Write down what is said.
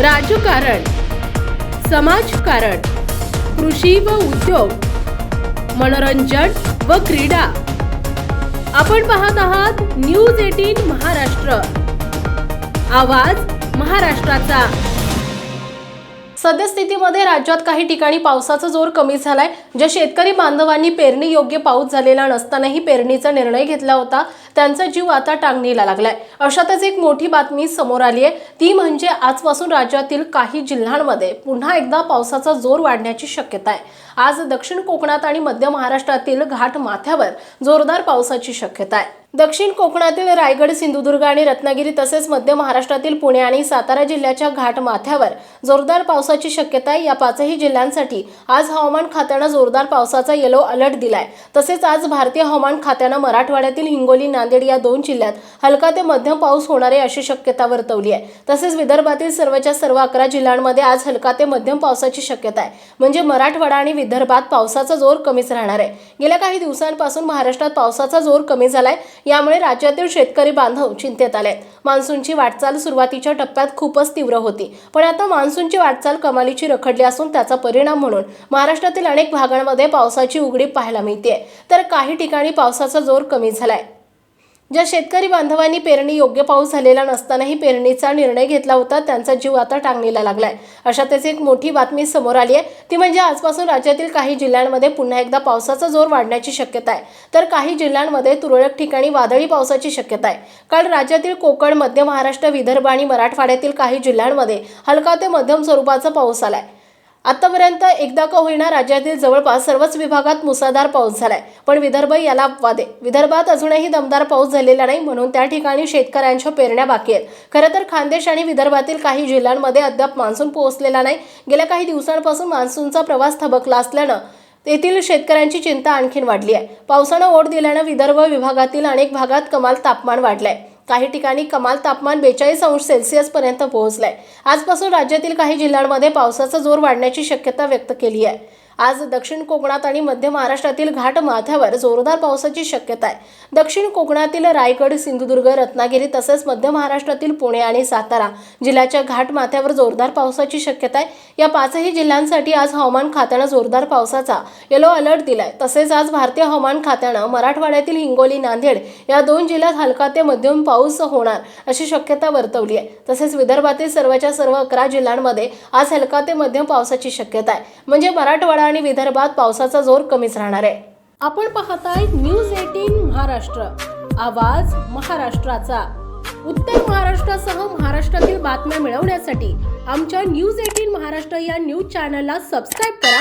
राजकारण समाजकारण कृषी व उद्योग मनोरंजन व क्रीडा. आपण पाहत आहात न्यूज एटीन महाराष्ट्र. आवाज महाराष्ट्राचा. सद्यस्थितीमध्ये राज्यात काही ठिकाणी पावसाचा जोर कमी झालाय. ज्या शेतकरी बांधवांनी पेरणी योग्य पाऊस झालेला नसतानाही पेरणीचा निर्णय घेतला होता. त्यांचा जीव आता टांगणीला लागलाय. अशातच एक मोठी बातमी समोर आली आहे. ती म्हणजे आजपासून राज्यातील काही जिल्ह्यांमध्ये पुन्हा एकदा पावसाचा जोर वाढण्याची शक्यता आहे. आज दक्षिण कोकणात आणि मध्य महाराष्ट्रातील घाट माथ्यावर जोरदार पावसाची शक्यता आहे. दक्षिण कोकणातील रायगड सिंधुदुर्ग आणि रत्नागिरी तसेच मध्य महाराष्ट्रातील पुणे आणि सातारा जिल्ह्याच्या घाट माथ्यावर जोरदार पावसाची शक्यता आहे. या पाचही जिल्ह्यांसाठी आज हवामान खात्यानं जोरदार पावसाचा येलो अलर्ट दिलाय. तसेच आज भारतीय हवामान खात्यानं मराठवाड्यातील हिंगोली नांदेड नांदेड या दोन जिल्ह्यात हलका ते मध्यम पाऊस होणार आहे अशी शक्यता वर्तवली आहे. तसेच विदर्भातील सर्वच्या सर्व अकरा जिल्ह्यांमध्ये आज हलका ते मध्यम पावसाची शक्यता आहे. म्हणजे मराठवाडा आणि विदर्भात पावसाचा जोर कमीच राहणार आहे. गेल्या काही दिवसांपासून महाराष्ट्रात पावसाचा जोर कमी झालाय. यामुळे राज्यातील शेतकरी बांधव चिंतेत आले आहेत. मान्सूनची वाटचाल सुरुवातीच्या टप्प्यात खूपच तीव्र होती. पण आता मान्सूनची वाटचाल कमालीची रखडली असून त्याचा परिणाम म्हणून महाराष्ट्रातील अनेक भागांमध्ये पावसाची उघडी पाहायला मिळते तर काही ठिकाणी पावसाचा जोर कमी झालाय. ज्या शेतकरी बांधवांनी पेरणी योग्य पाऊस झालेला नसतानाही पेरणीचा निर्णय घेतला होता त्यांचा जीव आता टांगणीला लागलाय. अशातच एक मोठी बातमी समोर आली आहे. ती म्हणजे आजपासून राज्यातील काही जिल्ह्यांमध्ये पुन्हा एकदा पावसाचा जोर वाढण्याची शक्यता आहे. तर काही जिल्ह्यांमध्ये तुरळक ठिकाणी वादळी पावसाची शक्यता आहे. काल राज्यातील कोकण मध्य महाराष्ट्र विदर्भ आणि मराठवाड्यातील काही जिल्ह्यांमध्ये हलका ते मध्यम स्वरूपाचा पाऊस आलाय. आतापर्यंत एकदा का होईना राज्यातील जवळपास सर्वच विभागात मुसळधार पाऊस झालाय. पण विदर्भ याला अपवादे विदर्भात अजूनही दमदार पाऊस झालेला नाही म्हणून त्या ठिकाणी शेतकऱ्यांच्या पेरण्या बाकी आहेत. खरं तर खानदेश आणि विदर्भातील काही जिल्ह्यांमध्ये अद्याप मान्सून पोहोचलेला नाही. गेल्या काही दिवसांपासून मान्सूनचा प्रवास थबकला असल्यानं तेथील शेतकऱ्यांची चिंता आणखीन वाढली आहे. पावसानं ओढ दिल्यानं विदर्भ विभागातील अनेक भागात कमाल तापमान वाढलंय. काही ठिकाणी कमाल तापमान बेचाळीस अंश सेल्सिअस पर्यंत पोहोचलंय. आजपासून राज्यातील काही जिल्ह्यांमध्ये पावसाचा जोर वाढण्याची शक्यता व्यक्त केली आहे. आज दक्षिण कोकणात आणि मध्य महाराष्ट्रातील घाट माथ्यावर जोरदार पावसाची शक्यता आहे. दक्षिण कोकणातील रायगड सिंधुदुर्ग रत्नागिरी तसेच मध्य महाराष्ट्रातील पुणे आणि सातारा जिल्ह्याच्या घाट माथ्यावर जोरदार पावसाची शक्यता आहे. या पाचही जिल्ह्यांसाठी आज हवामान खात्यानं जोरदार पावसाचा येलो अलर्ट दिलाय. तसेच आज भारतीय हवामान खात्यानं मराठवाड्यातील हिंगोली नांदेड या दोन जिल्ह्यात हलका ते मध्यम पाऊस होणार अशी शक्यता वर्तवली आहे. तसेच विदर्भातील सर्वच्या सर्व अकरा जिल्ह्यांमध्ये आज हलका ते मध्यम पावसाची शक्यता आहे. म्हणजे मराठवाडा आणि विदर्भात पावसाचा जोर कमीच राहणार आहे. आपण पाहताय न्यूज एटीन महाराष्ट्र. आवाज महाराष्ट्राचा. उत्तर महाराष्ट्रासह महाराष्ट्रातील बातम्या मिळवण्यासाठी आमच्या न्यूज एटीन महाराष्ट्र या न्यूज चॅनलला सबस्क्राईब करा.